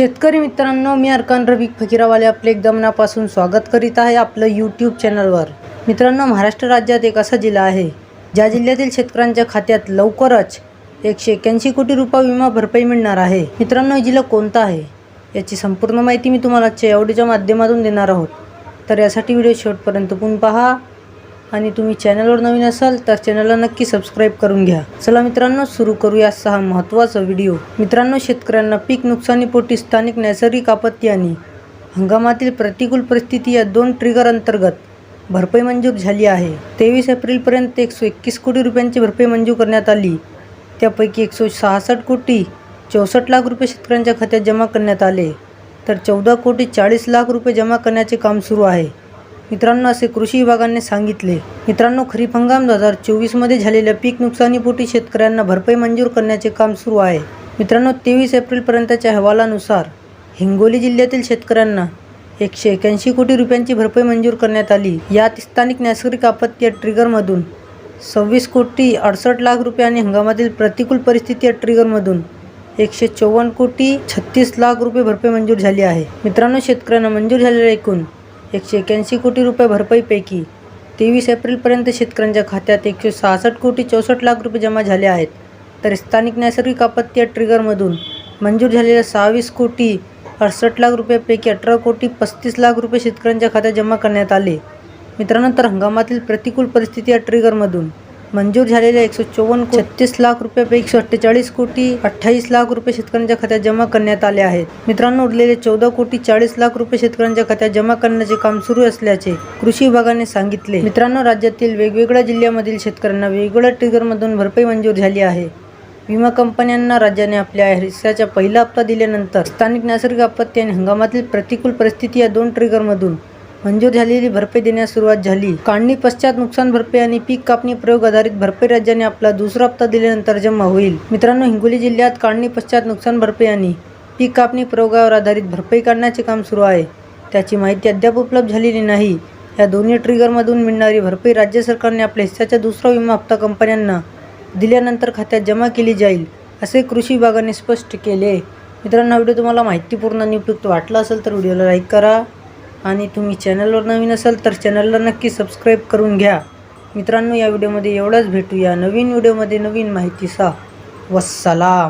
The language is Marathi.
शेतकरी मित्रांनो मी अर्कान रविक फकीरावाले आपले एकदम मनापासून स्वागत करीत आहे आपलं यूट्यूब चॅनलवर मित्रांनो महाराष्ट्र राज्यात एक असा जिल्हा आहे ज्या जिल्ह्यातील शेतकऱ्यांच्या खात्यात लवकरच एकशे एक्याऐंशी कोटी रुपये विमा भरपाई मिळणार आहे. मित्रांनो जिल्हा कोणता आहे याची संपूर्ण माहिती मी तुम्हाला आजच्या माध्यमातून देणार आहोत. तर यासाठी व्हिडिओ शेवटपर्यंत पण पहा. आणि तुम्ही चॅनलवर नवीन असाल तर चॅनलला नक्की सबस्क्राईब करून घ्या. चला मित्रांनो सुरू करूया हा महत्त्वाचा व्हिडिओ मित्रांनो शेतकऱ्यांना पीक नुकसानीपोटी स्थानिक नैसर्गिक आपत्ती आणि हंगामातील प्रतिकूल परिस्थिती या दोन ट्रिगर अंतर्गत भरपाई मंजूर झाली आहे. तेवीस एप्रिलपर्यंत एकशे एकवीस कोटी रुपयांची भरपाई मंजूर करण्यात आली. त्यापैकी एकशे सहासष्ट कोटी चौसष्ट लाख रुपये शेतकऱ्यांच्या खात्यात जमा करण्यात आले. तर चौदा कोटी चाळीस लाख रुपये जमा करण्याचे काम सुरू आहे. मित्रांनो असे कृषी विभागाने सांगितले. मित्रांनो खरीप हंगाम दोन हजार चोवीसमध्ये झालेल्या पीक नुकसानीपोटी शेतकऱ्यांना भरपाई मंजूर करण्याचे काम सुरू आहे. मित्रांनो तेवीस एप्रिलपर्यंतच्या अहवालानुसार हिंगोली जिल्ह्यातील शेतकऱ्यांना एकशे एक्याऐंशी कोटी रुपयांची भरपाई मंजूर करण्यात आली. यात स्थानिक नैसर्गिक आपत्ती या ट्रिगरमधून सव्वीस कोटी अडसष्ट लाख रुपये आणि हंगामातील प्रतिकूल परिस्थिती या ट्रिगरमधून एकशे चौवन्न कोटी छत्तीस लाख रुपये भरपाई मंजूर झाली आहे. मित्रांनो शेतकऱ्यांना मंजूर झालेल्या एकूण एकशे एक्याऐंशी कोटी रुपये भरपाईपैकी तेवीस एप्रिलपर्यंत शेतकऱ्यांच्या खात्यात एकशे सहासष्ट कोटी चौसष्ट लाख रुपये जमा झाले आहेत. तर स्थानिक नैसर्गिक आपत्ती या ट्रिगरमधून मंजूर झालेल्या सहावीस कोटी अडसष्ट लाख रुपयापैकी अठरा कोटी पस्तीस लाख रुपये शेतकऱ्यांच्या खात्यात जमा करण्यात आले. मित्रांनो तर हंगामातील प्रतिकूल परिस्थिती या ट्रिगरमधून मंजूर झालेल्या एकशे चोवन्न छत्तीस लाख रुपयापैकी एकशे अठ्ठेचाळीस कोटी अठ्ठावीस लाख रुपये शेतकऱ्यांच्या खात्यात जमा करण्यात आले आहेत. मित्रांनो उरलेले चौदा कोटी चाळीस लाख रुपये शेतकऱ्यांच्या खात्यात जमा करण्याचे काम सुरू असल्याचे कृषी विभागाने सांगितले. मित्रांनो राज्यातील वेगवेगळ्या जिल्ह्यामधील शेतकऱ्यांना वेगवेगळ्या ट्रिगरमधून भरपाई मंजूर झाली आहे. विमा कंपन्यांना राज्याने आपल्या हिस्साचा पहिला हप्ता दिल्यानंतर स्थानिक नैसर्गिक आपत्ती आणि हंगामातील प्रतिकूल परिस्थिती या दोन ट्रिगरमधून मंजूर झालेली भरपाई देण्यास सुरुवात झाली. काढणी पश्चात नुकसान भरपाई आणि पीक कापणी प्रयोग आधारित भरपाई राज्याने आपला दुसरा हप्ता दिल्यानंतर जमा होईल. मित्रांनो हिंगोली जिल्ह्यात काढणी पश्चात नुकसान भरपाई आणि पीक कापणी प्रयोगावर आधारित भरपाई काढण्याचे काम सुरू आहे. त्याची माहिती अद्याप उपलब्ध झालेली नाही. या दोन्ही ट्रिगरमधून मिळणारी भरपाई राज्य सरकारने आपल्या हिस्साचा दुसरा विमा हप्ता कंपन्यांना दिल्यानंतर खात्यात जमा केली जाईल असे कृषी विभागाने स्पष्ट केले. मित्रांनो व्हिडिओ तुम्हाला माहितीपूर्ण आणि उपयुक्त वाटला असेल तर व्हिडिओला लाईक करा. आणि तुम्ही चॅनलवर नवीन असाल तर चॅनलला नक्की सबस्क्राईब करून घ्या. मित्रांनो या व्हिडिओमध्ये एवढंच. भेटूया नवीन व्हिडिओमध्ये नवीन माहितीचा वस्सलाम.